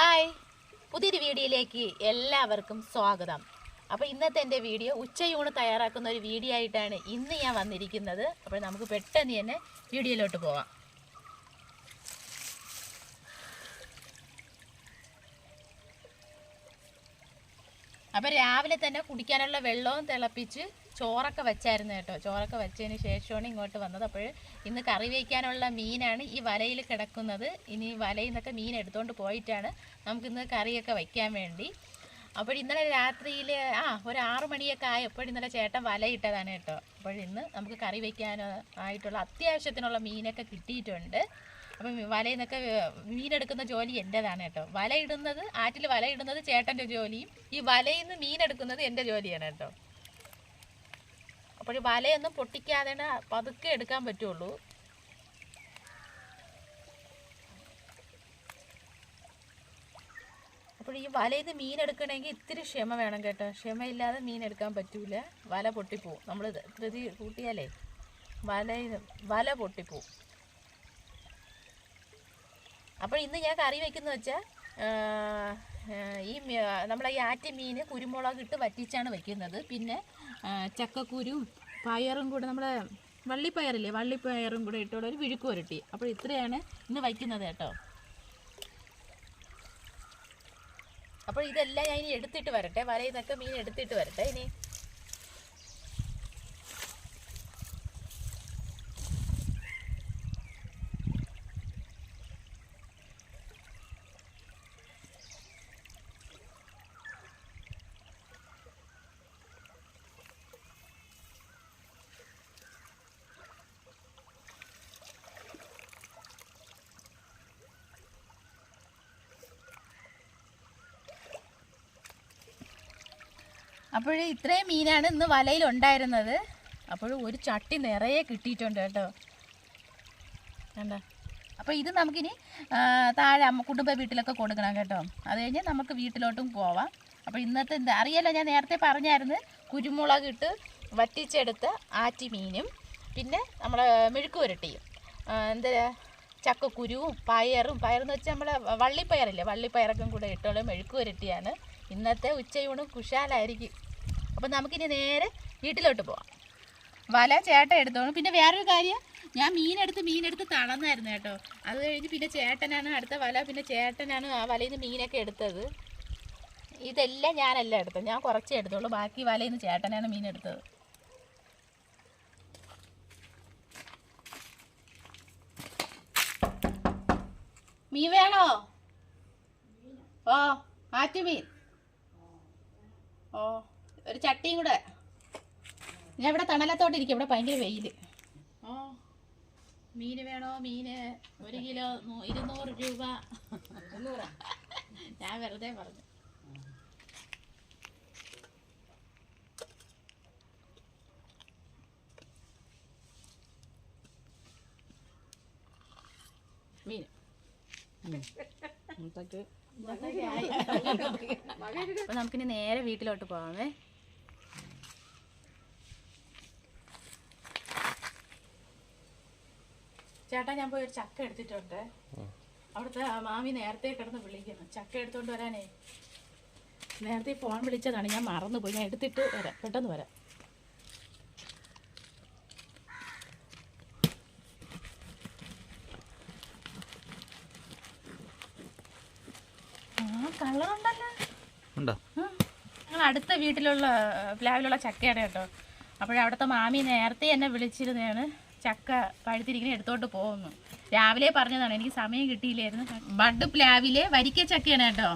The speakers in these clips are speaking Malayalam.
ഹായ്. പുതിയൊരു വീഡിയോയിലേക്ക് എല്ലാവർക്കും സ്വാഗതം. അപ്പോൾ ഇന്നത്തെ എന്റെ വീഡിയോ ഉച്ചയൂണ് തയ്യാറാക്കുന്ന ഒരു വീഡിയോ ആയിട്ടാണ് ഇന്ന് ഞാൻ വന്നിരിക്കുന്നത്. അപ്പോൾ നമുക്ക് പെട്ടെന്ന് തന്നെ വീഡിയോയിലോട്ട് പോവാം. അപ്പോൾ രാവിലെ തന്നെ കുടിക്കാനുള്ള വെള്ളവും തിളപ്പിച്ച് ചോറൊക്കെ വെച്ചായിരുന്നു കേട്ടോ. ചോറൊക്കെ വെച്ചതിന് ശേഷമാണ് ഇങ്ങോട്ട് വന്നത്. അപ്പോൾ ഇന്ന് കറി വയ്ക്കാനുള്ള മീനാണ് ഈ വലയിൽ കിടക്കുന്നത്. ഇനി വലയിൽ നിന്നൊക്കെ മീൻ എടുത്തുകൊണ്ട് പോയിട്ടാണ് നമുക്കിന്ന് കറിയൊക്കെ വയ്ക്കാൻ വേണ്ടി. അപ്പോൾ ഇന്നലെ രാത്രിയിൽ ആ ഒരു ആറു മണിയൊക്കെ ആയപ്പോൾ ഇന്നലെ ചേട്ടൻ വലയിട്ടതാണ് കേട്ടോ. അപ്പോൾ ഇന്ന് നമുക്ക് കറി വയ്ക്കാൻ ആയിട്ടുള്ള അത്യാവശ്യത്തിനുള്ള മീനൊക്കെ കിട്ടിയിട്ടുണ്ട്. അപ്പം വലയിൽ നിന്നൊക്കെ മീനെടുക്കുന്ന ജോലി എന്റെതാണ് കേട്ടോ. വലയിടുന്നത് ആറ്റിൽ വലയിടുന്നത് ചേട്ടന്റെ ജോലിയും ഈ വലയിൽ നിന്ന് മീനെടുക്കുന്നത് എന്റെ ജോലിയാണ് കേട്ടോ. അപ്പോൾ വലയൊന്നും പൊട്ടിക്കാതെ പതുക്കെ എടുക്കാൻ പറ്റുള്ളൂ. അപ്പോൾ ഈ വലയിൽ നിന്ന് മീൻ എടുക്കണമെങ്കിൽ ഇത്തിരി ക്ഷമ വേണം കേട്ടോ. ക്ഷമയില്ലാതെ മീൻ എടുക്കാൻ പറ്റൂല. വല പൊട്ടിപ്പോവും. നമ്മൾ ധൃതി കൂട്ടിയാലേ വലയിൽ വല പൊട്ടിപ്പോവും. അപ്പോൾ ഇന്ന് ഞാൻ കറി വെക്കുന്നത് വെച്ചാൽ ഈ നമ്മളെ ഈ ആറ്റ മീന് കുരുമുളക് ഇട്ട് വറ്റിച്ചാണ് വെക്കുന്നത്. പിന്നെ ചക്കക്കുരും പയറും കൂടെ നമ്മളെ വള്ളിപ്പയറില്ലേ വള്ളിപ്പയറും കൂടെ ഇട്ടുള്ള ഒരു വിഴുക്ക് പുരട്ടി. അപ്പോൾ ഇത്രയാണ് ഇന്ന് വയ്ക്കുന്നത് കേട്ടോ. അപ്പോൾ ഇതെല്ലാം ഞാൻ ഇനി എടുത്തിട്ട് വരട്ടെ. വലയിൽ നിന്നൊക്കെ മീൻ എടുത്തിട്ട് വരട്ടെ ഇനി. അപ്പോൾ ഇത്രയും മീനാണ് ഇന്ന് വലയിൽ ഉണ്ടായിരുന്നത് അപ്പോൾ ഒരു ചട്ടി നിറയെ കിട്ടിയിട്ടുണ്ട് കേട്ടോ. കണ്ട? അപ്പോൾ ഇത് നമുക്കിനി താഴെ കുടുംബ വീട്ടിലൊക്കെ കൊടുക്കണം കേട്ടോ. അത് കഴിഞ്ഞ് നമുക്ക് വീട്ടിലോട്ടും പോവാം. അപ്പോൾ ഇന്നത്തെ എന്താ അറിയാലോ ഞാൻ നേരത്തെ പറഞ്ഞായിരുന്നു കുരുമുളക് ഇട്ട് വറ്റിച്ചെടുത്ത ആറ്റി മീനും പിന്നെ നമ്മൾ മെഴുക്ക് പുരട്ടിയും. എന്താ ചക്കക്കുരുവും പയറും പയറെന്ന് വെച്ചാൽ നമ്മൾ വള്ളിപ്പയറില്ലേ വള്ളിപ്പയറൊക്കെ കൂടെ ഇട്ടുള്ള മെഴുക്ക് പുരട്ടിയാണ്. ഇന്നത്തെ ഉച്ചയൂണും കുശാലായിരിക്കും. അപ്പം നമുക്കിനി നേരെ വീട്ടിലോട്ട് പോവാം. വല ചേട്ടൻ എടുത്തോളും. പിന്നെ വേറൊരു കാര്യം ഞാൻ മീനെടുത്ത് മീനെടുത്ത് തളർന്നായിരുന്നു കേട്ടോ. അത് കഴിഞ്ഞ് പിന്നെ ചേട്ടനാണ് അടുത്ത വല പിന്നെ ചേട്ടനാണ് ആ വലയിൽ നിന്ന് മീനൊക്കെ എടുത്തത്. ഇതെല്ലാം ഞാനല്ല എടുത്തത്. ഞാൻ കുറച്ചേ എടുത്തോളൂ ബാക്കി വലയിൽ നിന്ന് ചേട്ടനാണ് മീനെടുത്തത് മീൻ വേണോ? ഓ ആറ്റുമീൻ ഓ. ഒരു ചട്ടിയും കൂടെ. ഞാൻ ഇവിടെ തണലത്തോട്ടിരിക്കും ഇവിടെ ഭയങ്കര വെയിൽ ഓ മീന് വേണോ മീന്? ഒരു കിലോ ഇരുന്നൂറ് രൂപ. ഞാൻ വെറുതെ പറഞ്ഞു. മീൻ. നമുക്കിനി നേരെ വീട്ടിലോട്ട് പോവാമേ. ചേട്ടാ ഞാൻ പോയി ഒരു ചക്ക എടുത്തിട്ടുണ്ട്. അവിടുത്തെ മാമി നേരത്തെ കിടന്ന് വിളിക്കുന്നു. ചക്ക എടുത്തോണ്ട് വരാനേ. നേരത്തെ ഫോൺ വിളിച്ചതാണ്. ഞാൻ മറന്നുപോയി. ഞാൻ എടുത്തിട്ട് വരാം. പെട്ടെന്ന് വരാം. ആ കളറുണ്ടല്ലോ ഉണ്ടോ? ഞങ്ങൾ അടുത്ത വീട്ടിലുള്ള ഫ്ലാവിലുള്ള പ്ലാവിലുള്ള ചക്കയാണ് കേട്ടോ. അപ്പോഴവിടുത്തെ മാമി നേരത്തെ എന്നെ വിളിച്ചിരുന്നതാണ്. ചക്ക പഴുത്തിരിക്കുന്ന എടുത്തോട്ട് പോകുന്നു. രാവിലെ പറഞ്ഞതാണ് എനിക്ക് സമയം കിട്ടിയില്ലായിരുന്നു. ബഡ് പ്ലാവിലെ വരിക്ക ചക്കയാണ് കേട്ടോ.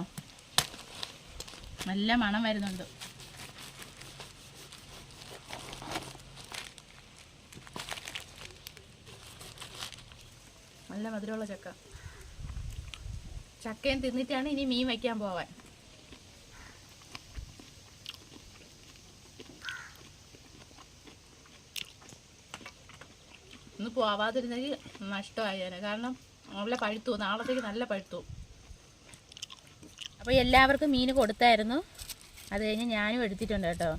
നല്ല മണം വരുന്നുണ്ട്. നല്ല മധുരമുള്ള ചക്ക. ചക്കയും തിന്നിട്ടാണ് ഇനി മീൻ വയ്ക്കാൻ പോവാൻ. പോവാതിരുന്നെങ്കിൽ നഷ്ടമായേനെ. കാരണം നല്ല പഴുത്തു നാളത്തേക്ക് നല്ല പഴുത്തു അപ്പോൾ എല്ലാവർക്കും മീൻ കൊടുത്തായിരുന്നു. അത് കഴിഞ്ഞ് ഞാനും എടുത്തിട്ടുണ്ട് കേട്ടോ.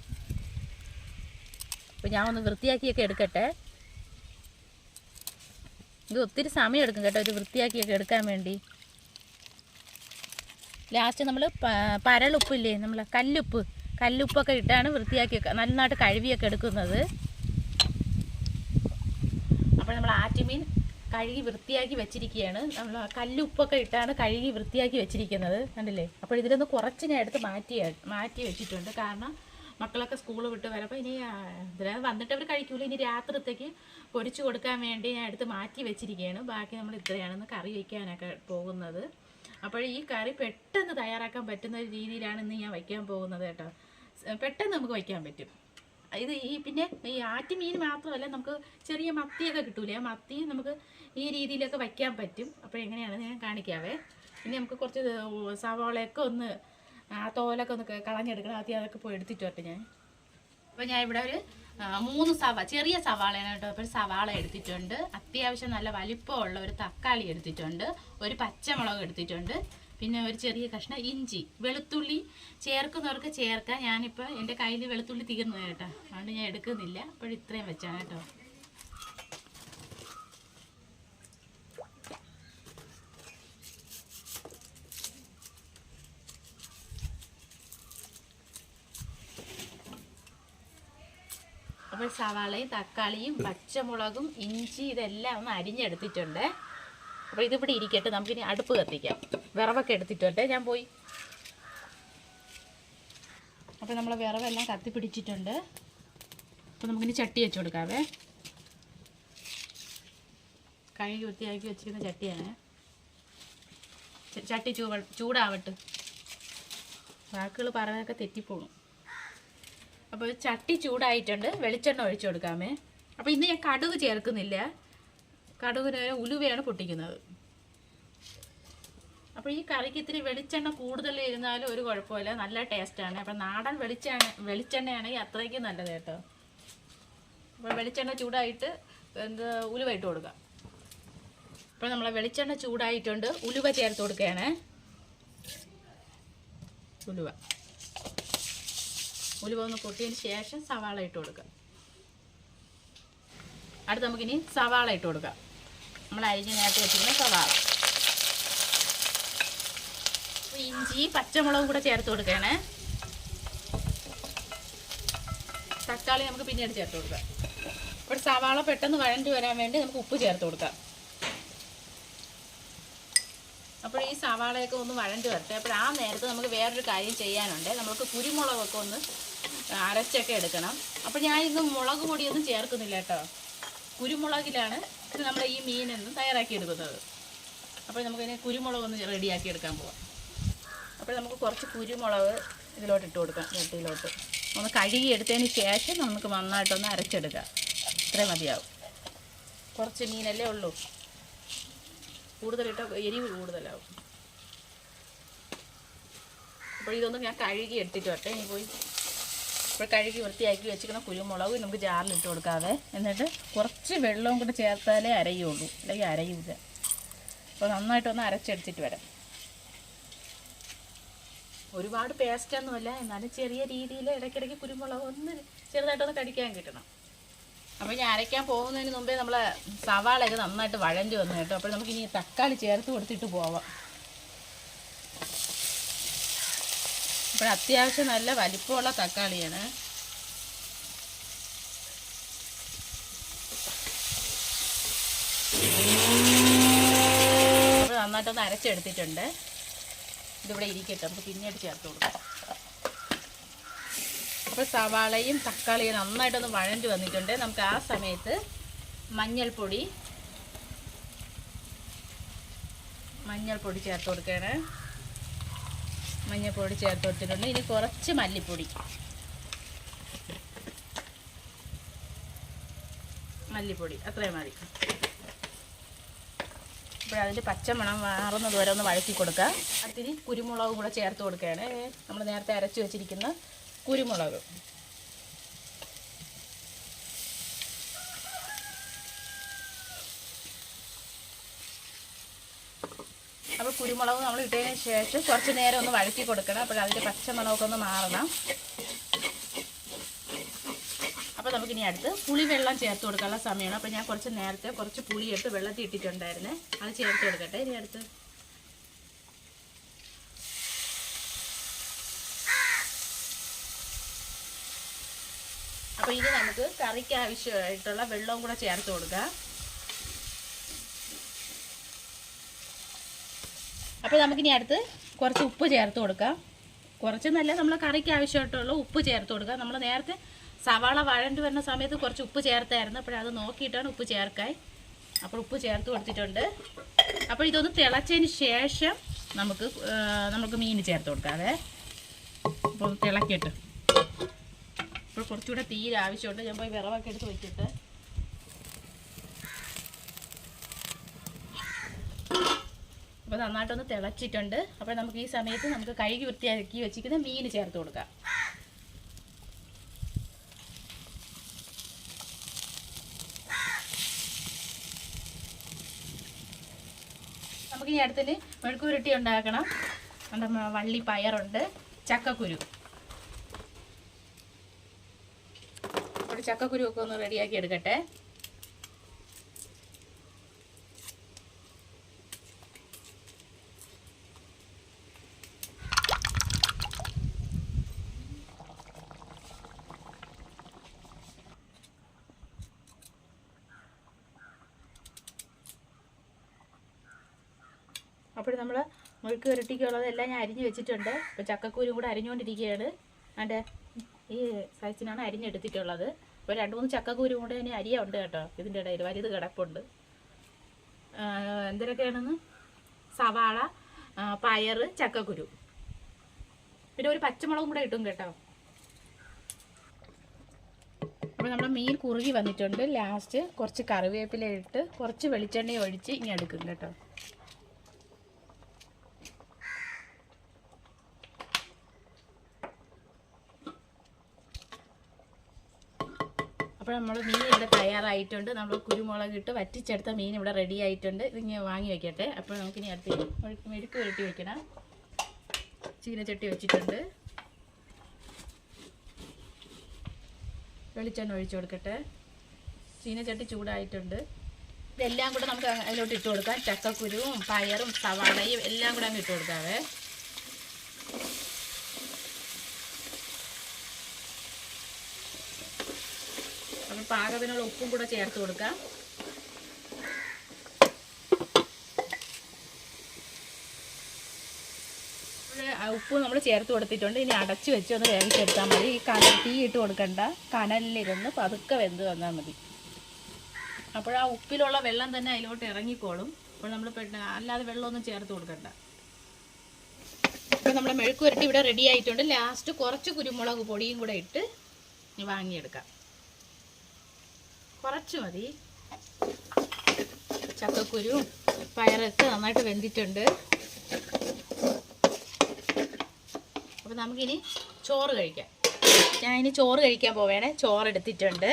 അപ്പോൾ ഞാൻ ഒന്ന് വൃത്തിയാക്കിയൊക്കെ എടുക്കട്ടെ. ഇത് ഒത്തിരി സമയം എടുക്കും കേട്ടോ ഇത് വൃത്തിയാക്കിയൊക്കെ എടുക്കാൻ വേണ്ടി. ലാസ്റ്റ് നമ്മൾ പരളുപ്പില്ലേ നമ്മൾ കല്ലുപ്പ്. കല്ലുപ്പൊക്കെ ഇട്ടാണ് വൃത്തിയാക്കിയൊക്കെ നന്നായിട്ട് കഴുകിയൊക്കെ എടുക്കുന്നത്. അപ്പോൾ നമ്മൾ ആറ്റുമീൻ കഴുകി വൃത്തിയാക്കി വെച്ചിരിക്കുകയാണ്. നമ്മൾ കല്ലുപ്പൊക്കെ ഇട്ടാണ് കഴുകി വൃത്തിയാക്കി വെച്ചിരിക്കുന്നത്. കണ്ടില്ലേ? അപ്പോൾ ഇതിലൊന്ന് കുറച്ച് ഞാൻ എടുത്ത് മാറ്റി മാറ്റി വെച്ചിട്ടുണ്ട്. കാരണം മക്കളൊക്കെ സ്കൂൾ വിട്ട് വരപ്പോൾ ഇനി ഇതിനകത്ത് വന്നിട്ട് അവർ കഴിക്കൂല. ഇനി രാത്രിത്തേക്ക് പൊരിച്ചു കൊടുക്കാൻ വേണ്ടി ഞാൻ എടുത്ത് മാറ്റി വെച്ചിരിക്കുകയാണ്. ബാക്കി നമ്മൾ ഇത്രയാണെന്ന് കറി വയ്ക്കാനൊക്കെ പോകുന്നത്. അപ്പോൾ ഈ കറി പെട്ടെന്ന് തയ്യാറാക്കാൻ പറ്റുന്ന ഒരു രീതിയിലാണ് ഇന്ന് ഞാൻ വയ്ക്കാൻ പോകുന്നത് കേട്ടോ. പെട്ടെന്ന് നമുക്ക് വയ്ക്കാൻ പറ്റും. ഇത് ഈ പിന്നെ ഈ ആറ്റുമീൻ മാത്രമല്ല നമുക്ക് ചെറിയ മത്തിയൊക്കെ കിട്ടൂലേ ആ മത്തി നമുക്ക് ഈ രീതിയിലൊക്കെ വയ്ക്കാൻ പറ്റും. അപ്പോൾ എങ്ങനെയാണെന്ന് ഞാൻ കാണിക്കാവേ. ഇനി നമുക്ക് കുറച്ച് സവാളയൊക്കെ ഒന്ന് ആ തോലൊക്കെ ഒന്ന് കളഞ്ഞെടുക്കണം. ആദ്യം അതൊക്കെ പോയി എടുത്തിട്ട് വരട്ടെ ഞാൻ. അപ്പോൾ ഞാൻ ഇവിടെ ഒരു മൂന്ന് സവാ ചെറിയ സവാളയാണ് കേട്ടോ. അപ്പോൾ സവാള എടുത്തിട്ടുണ്ട്. അത്യാവശ്യം നല്ല വലിപ്പമുള്ള ഒരു തക്കാളി എടുത്തിട്ടുണ്ട്. ഒരു പച്ചമുളക് എടുത്തിട്ടുണ്ട്. പിന്നെ ഒരു ചെറിയ കഷ്ണം ഇഞ്ചി വെളുത്തുള്ളി ചേർക്കുന്നവർക്ക് ചേർക്കാം. ഞാനിപ്പോൾ എന്റെ കയ്യിൽ വെളുത്തുള്ളി തീർന്നു കേട്ടോ. അതുകൊണ്ട് ഞാൻ എടുക്കുന്നില്ല. അപ്പോൾ ഇത്രയും വെച്ചാണ് കേട്ടോ. അപ്പോൾ സവാളയും തക്കാളിയും പച്ചമുളകും ഇഞ്ചി ഇതെല്ലാം ഒന്ന് അരിഞ്ഞെടുത്തിട്ടുണ്ട്. അപ്പോൾ ഇതിവിടെ ഇരിക്കട്ടെ നമുക്കിനി അടുപ്പ് കത്തിക്കാം. വിറവൊക്കെ എടുത്തിട്ടുണ്ട് ഞാൻ പോയി. അപ്പോൾ നമ്മൾ വിറവെല്ലാം കത്തി പിടിച്ചിട്ടുണ്ട് അപ്പോൾ നമുക്കിനി ചട്ടി വെച്ച് കൊടുക്കാവേ. കഴുകി വൃത്തിയാക്കി വെച്ചിരിക്കുന്ന ചട്ടിയാണ്. ചട്ടി ചൂവ ചൂടാവട്ടെ. വാക്കുകൾ പറഞ്ഞതൊക്കെ തെറ്റിപ്പോണു അപ്പോൾ ചട്ടി ചൂടായിട്ടുണ്ട് വെളിച്ചെണ്ണ ഒഴിച്ചു കൊടുക്കാമേ. അപ്പോൾ ഇന്ന് ഞാൻ കടുക് ചേർക്കുന്നില്ല. കടുകിന് ഉലുവയാണ് പൊട്ടിക്കുന്നത്. അപ്പോൾ ഈ കറിക്ക് ഇത്തിരി വെളിച്ചെണ്ണ കൂടുതൽ ഇരുന്നാലും ഒരു കുഴപ്പമില്ല. നല്ല ടേസ്റ്റാണ് അപ്പോൾ നാടൻ വെളിച്ചെണ്ണ വെളിച്ചെണ്ണയാണെങ്കിൽ അത്രയ്ക്കും നല്ലത് കേട്ടോ. അപ്പോൾ വെളിച്ചെണ്ണ ചൂടായിട്ട് എന്ത് ഉലുവ ഇട്ട് കൊടുക്കാം അപ്പോൾ നമ്മളെ വെളിച്ചെണ്ണ ചൂടായിട്ടുണ്ട്. ഉലുവ ചേർത്ത് കൊടുക്കുകയാണ്. ഉലുവ. ഉലുവ ഒന്ന് പൊട്ടിയതിന് ശേഷം സവാള ഇട്ട് കൊടുക്കാം അടുത്ത് നമുക്കിനി സവാള ഇട്ട് കൊടുക്കാം. നമ്മൾ അരിഞ്ഞ് നേരത്തെ വെച്ചിരുന്ന സവാള. ഇഞ്ചി പച്ചമുളകും കൂടെ ചേർത്ത് കൊടുക്കണേ തക്കാളി നമുക്ക് പിന്നീട് ചേർത്ത് കൊടുക്കാം. ഇവിടെ സവാള പെട്ടെന്ന് വഴണ്ടി വരാൻ വേണ്ടി നമുക്ക് ഉപ്പ് ചേർത്ത് കൊടുക്കാം. അപ്പോൾ ഈ സവാളയൊക്കെ ഒന്ന് വഴണ്ടി വരട്ടെ. അപ്പോൾ ആ നേരത്ത് നമുക്ക് വേറൊരു കാര്യം ചെയ്യാനുണ്ട്. നമുക്ക് കുരുമുളകൊക്കെ ഒന്ന് അരച്ചൊക്കെ എടുക്കണം. അപ്പോൾ ഞാൻ ഇന്ന് മുളക് പൊടിയൊന്നും ചേർക്കുന്നില്ല കേട്ടോ. കുരുമുളകിലാണ് ഇത് നമ്മൾ ഈ മീനൊന്നും തയ്യാറാക്കി എടുക്കുന്നത് അപ്പോൾ നമുക്കതിന് കുരുമുളക് ഒന്ന് റെഡിയാക്കി എടുക്കാൻ പോവാം. അപ്പോൾ നമുക്ക് കുറച്ച് കുരുമുളക് ഇതിലോട്ട് ഇട്ട് കൊടുക്കാം ചട്ടിയിലോട്ട് ഒന്ന് കഴുകി എടുത്തതിന് ശേഷം നമുക്ക് നന്നായിട്ടൊന്ന് അരച്ചെടുക്കാം. ഇത്രയും മതിയാവും. കുറച്ച് മീനല്ലേ ഉള്ളൂ. കൂടുതലിട്ട എരിവ് കൂടുതലാവും. അപ്പോൾ ഇതൊന്നും ഞാൻ കഴുകി എടുത്തിട്ട് വട്ടെ ഇനി പോയി ഇപ്പോൾ കഴുകി വൃത്തിയാക്കി വെച്ചിരിക്കുന്ന കുരുമുളക് നമുക്ക് ജാറിലിട്ട് കൊടുക്കാതെ എന്നിട്ട് കുറച്ച് വെള്ളവും കൂടെ ചേർത്താലേ അരയുള്ളൂ. അല്ലെങ്കിൽ അരയില്ല അപ്പോൾ നന്നായിട്ടൊന്ന് അരച്ചെടുത്തിട്ട് വരാം. ഒരുപാട് പേസ്റ്റൊന്നുമല്ല എന്നാലും ചെറിയ രീതിയിൽ ഇടയ്ക്കിടയ്ക്ക് കുരുമുളക് ഒന്ന് ചെറുതായിട്ടൊന്ന് കടിക്കാൻ കിട്ടണം. അപ്പോൾ ഞാൻ അരയ്ക്കാൻ പോകുന്നതിന് മുമ്പേ നമ്മൾ സവാളയൊക്കെ നന്നായിട്ട് വഴണ്ടി വന്നു കേട്ടോ. അപ്പോൾ നമുക്ക് ഇനി തക്കാളി ചേർത്ത് കൊടുത്തിട്ട് പോവാം. അപ്പോൾ അത്യാവശ്യം നല്ല വലിപ്പമുള്ള തക്കാളിയാണ്. നന്നായിട്ടൊന്ന് അരച്ചെടുത്തിട്ടുണ്ട്. ഇതിവിടെ ഇരിക്കട്ടെ നമുക്ക് പിന്നീട് ചേർത്ത് കൊടുക്കാം. അപ്പോൾ സവാളയും തക്കാളിയും നന്നായിട്ടൊന്ന് വഴണ്ടി വന്നിട്ടുണ്ട്. നമുക്ക് ആ സമയത്ത് മഞ്ഞൾപ്പൊടി മഞ്ഞൾപ്പൊടി ചേർത്ത് കൊടുക്കുകയാണ്. മഞ്ഞൾപ്പൊടി ചേർത്ത് കൊടുത്തിട്ടുണ്ട്. ഇനി കുറച്ച് മല്ലിപ്പൊടി. മല്ലിപ്പൊടി. അത്രയും മതി. അപ്പോൾ അതിന്റെ പച്ചമണം മാറുന്നത് വരെ ഒന്ന് വഴക്കി കൊടുക്കുക അതിന് കുരുമുളക് കൂടെ ചേർത്ത് കൊടുക്കുകയാണ്. നമ്മൾ നേരത്തെ അരച്ച് വെച്ചിരിക്കുന്ന കുരുമുളക്. കുരുമുളക് നമ്മൾ ഇട്ടതിന് ശേഷം കുറച്ച് നേരം ഒന്ന് വഴറ്റി കൊടുക്കണം. അപ്പോൾ അതിന്റെ പച്ചമുളകൊക്കെ ഒന്ന് മാറണം. അപ്പോൾ നമുക്കിനി അടുത്ത് പുളിവെള്ളം ചേർത്ത് കൊടുക്കാനുള്ള സമയമാണ്. അപ്പോൾ ഞാൻ കുറച്ച് നേരത്തെ കുറച്ച് പുളി എടുത്ത് വെള്ളത്തിൽ ഇട്ടിട്ടുണ്ടായിരുന്നേ. അത് ചേർത്ത് കൊടുക്കട്ടെ. ഇനി അടുത്ത്. അപ്പോൾ ഇനി നമുക്ക് കറിക്ക് ആവശ്യമായിട്ടുള്ള വെള്ളവും കൂടെ ചേർത്ത് കൊടുക്കാം. അപ്പോൾ നമുക്കിനി അടുത്ത് കുറച്ച് ഉപ്പ് ചേർത്ത് കൊടുക്കാം. കുറച്ചെന്നല്ല നമ്മൾ കറിക്ക് ആവശ്യമായിട്ടുള്ള ഉപ്പ് ചേർത്ത് കൊടുക്കുക നമ്മൾ നേരത്തെ സവാള വഴണ്ട് വരുന്ന സമയത്ത് കുറച്ച് ഉപ്പ് ചേർത്തായിരുന്നു. അപ്പോൾ അത് നോക്കിയിട്ടാണ് ഉപ്പ് ചേർക്കാൻ അപ്പോൾ ഉപ്പ് ചേർത്ത് കൊടുത്തിട്ടുണ്ട്. അപ്പോൾ ഇതൊന്ന് തിളച്ചതിന് ശേഷം നമുക്ക് നമുക്ക് മീൻ ചേർത്ത് കൊടുക്കാതെ അപ്പോൾ തിളക്കിയിട്ട്. ഇപ്പോൾ കുറച്ചുകൂടെ തീരെ ആവശ്യമുണ്ട്. ഞാൻ പോയി വിറവൊക്കെ എടുത്ത് വെച്ചിട്ട് അപ്പോൾ നന്നായിട്ടൊന്ന് തിളച്ചിട്ടുണ്ട്. അപ്പോൾ നമുക്ക് ഈ സമയത്ത് നമുക്ക് കഴുകി വൃത്തിയാക്കി വെച്ചിരിക്കുന്ന മീൻ ചേർത്ത് കൊടുക്കാം. നമുക്ക് ഈ അടുത്തിന് മെഴുക്കുരുട്ടി ഉണ്ടാക്കണം. വള്ളി പയറുണ്ട്. ചക്കക്കുരു. ചക്കക്കുരു ഒക്കെ ഒന്ന് റെഡിയാക്കി എടുക്കട്ടെ. അപ്പോൾ നമ്മൾ മുഴുക്ക് വരട്ടിക്കുള്ളതെല്ലാം ഞാൻ അരിഞ്ഞ് വെച്ചിട്ടുണ്ട്. ഇപ്പോൾ ചക്കക്കൂരും കൂടെ അരിഞ്ഞുകൊണ്ടിരിക്കുകയാണ് അതിന്റെ ഈ സൈസിനാണ് അരിഞ്ഞെടുത്തിട്ടുള്ളത്. അപ്പോൾ രണ്ട് മൂന്ന് ചക്കക്കൂരും കൂടെ ഇനി അരിയുണ്ട് കേട്ടോ. ഇതിന്റെ ഇടയിൽ വലുത് കിടപ്പുണ്ട്. എന്തൊക്കെയാണെന്ന് സവാള പയർ ചക്കക്കുരു. പിന്നെ ഒരു പച്ചമുളകും കൂടെ ഇട്ടും കേട്ടോ. അപ്പോൾ നമ്മൾ മീൻ കുറുകി വന്നിട്ടുണ്ട്. ലാസ്റ്റ് കുറച്ച് കറിവേപ്പില ഇട്ട് കുറച്ച് വെളിച്ചെണ്ണ ഒഴിച്ച് ഇനി എടുക്കും കേട്ടോ. നമ്മൾ മീൻ ഇവിടെ തയ്യാറായിട്ടുണ്ട്. നമ്മൾ കുരുമുളക് ഇട്ട് വറ്റിച്ചെടുത്ത മീൻ ഇവിടെ റെഡി ആയിട്ടുണ്ട്. ഇതിങ്ങനെ വാങ്ങി വെക്കട്ടെ. അപ്പോൾ നമുക്കിനി അടുത്ത് മെഴുക്ക് പുരട്ടി വെക്കണം. ചീനച്ചട്ടി വെച്ചിട്ടുണ്ട്. വെളിച്ചെണ്ണ ഒഴിച്ചു കൊടുക്കട്ടെ. ചീനച്ചട്ടി ചൂടായിട്ടുണ്ട്. ഇതെല്ലാം കൂടെ നമുക്ക് അതിലോട്ട് ഇട്ട് കൊടുക്കാം. ചക്കക്കുരുവും പയറും സവാളയും എല്ലാം കൂടെ അങ്ങ് ഇട്ട് കൊടുക്കാവേ. പാകത്തിനുള്ള ഉപ്പും കൂടെ ചേർത്ത് കൊടുക്കാം. ഉപ്പ് നമ്മൾ ചേർത്ത് കൊടുത്തിട്ടുണ്ട്. ഇനി അടച്ചു വെച്ച് ഒന്ന് വേവിച്ചെടുത്താൽ മതി. ഈ കനൽ തീ ഇട്ട് കൊടുക്കണ്ട. കനലിലിരുന്ന് പതുക്കെ വെന്ത് വന്നാൽ മതി. അപ്പോൾ ആ ഉപ്പിലുള്ള വെള്ളം തന്നെ അതിലോട്ട് ഇറങ്ങിക്കോളും. അപ്പോൾ നമ്മൾ അല്ലാതെ വെള്ളമൊന്നും ചേർത്ത് കൊടുക്കണ്ട. അപ്പോൾ നമ്മുടെ മെഴുക്കുരട്ടി ഇവിടെ റെഡി ആയിട്ടുണ്ട്. ലാസ്റ്റ് കുറച്ച് കുരുമുളക് പൊടിയും കൂടെ ഇട്ട് വാങ്ങിയെടുക്കാം. കുറച്ച് മതി. ചക്കക്കുരുവും പയറൊക്കെ നന്നായിട്ട് വെന്തിട്ടുണ്ട്. അപ്പോൾ നമുക്കിനി ചോറ് കഴിക്കാം. ഞാൻ ഇനി ചോറ് കഴിക്കാൻ പോവേണേ. ചോറ് എടുത്തിട്ടുണ്ട്.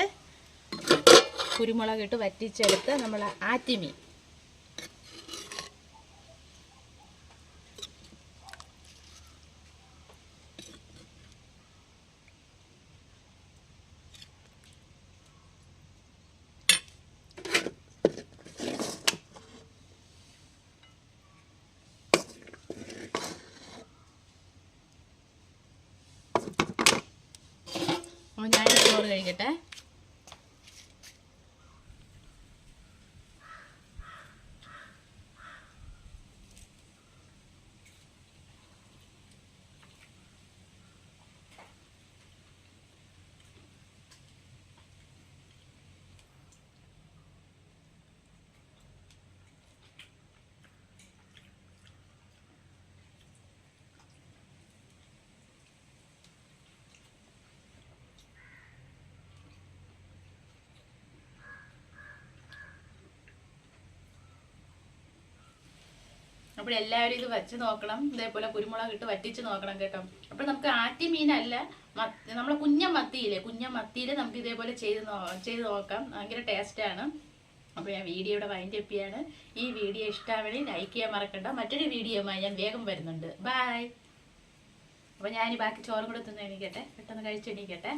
വറ്റിച്ചെടുത്ത് നമ്മൾ ആറ്റിമീൻ അപ്പോൾ ഞാൻ ചോറ് കഴിക്കട്ടെ അപ്പോൾ എല്ലാവരും ഇത് വെച്ച് നോക്കണം. ഇതേപോലെ കുരുമുളക് ഇട്ട് വറ്റിച്ച് നോക്കണം കേട്ടോ. അപ്പോൾ നമുക്ക് ആറ്റി മീനല്ല നമ്മളെ കുഞ്ഞ മത്തിയില്ലേ കുഞ്ഞ മത്തിയിൽ നമുക്ക് ഇതേപോലെ ചെയ്ത് ചെയ്ത് നോക്കാം. ഭയങ്കര ടേസ്റ്റാണ് അപ്പോൾ ഞാൻ വീഡിയോ ഇവിടെ വൈൻഡ് അപ്പ് ചെയ്യാണ്. ഈ വീഡിയോ ഇഷ്ടമാണെങ്കിൽ ലൈക്ക് ചെയ്യാൻ മറക്കണ്ട. മറ്റൊരു വീഡിയോയുമായി ഞാൻ വേഗം വരുന്നുണ്ട്. ബായ് അപ്പോൾ ഞാൻ ഈ ബാക്കി ചോറും കൂടെ തിന്ന് എണീക്കട്ടെ. പെട്ടെന്ന് കഴിച്ചെണീക്കട്ടെ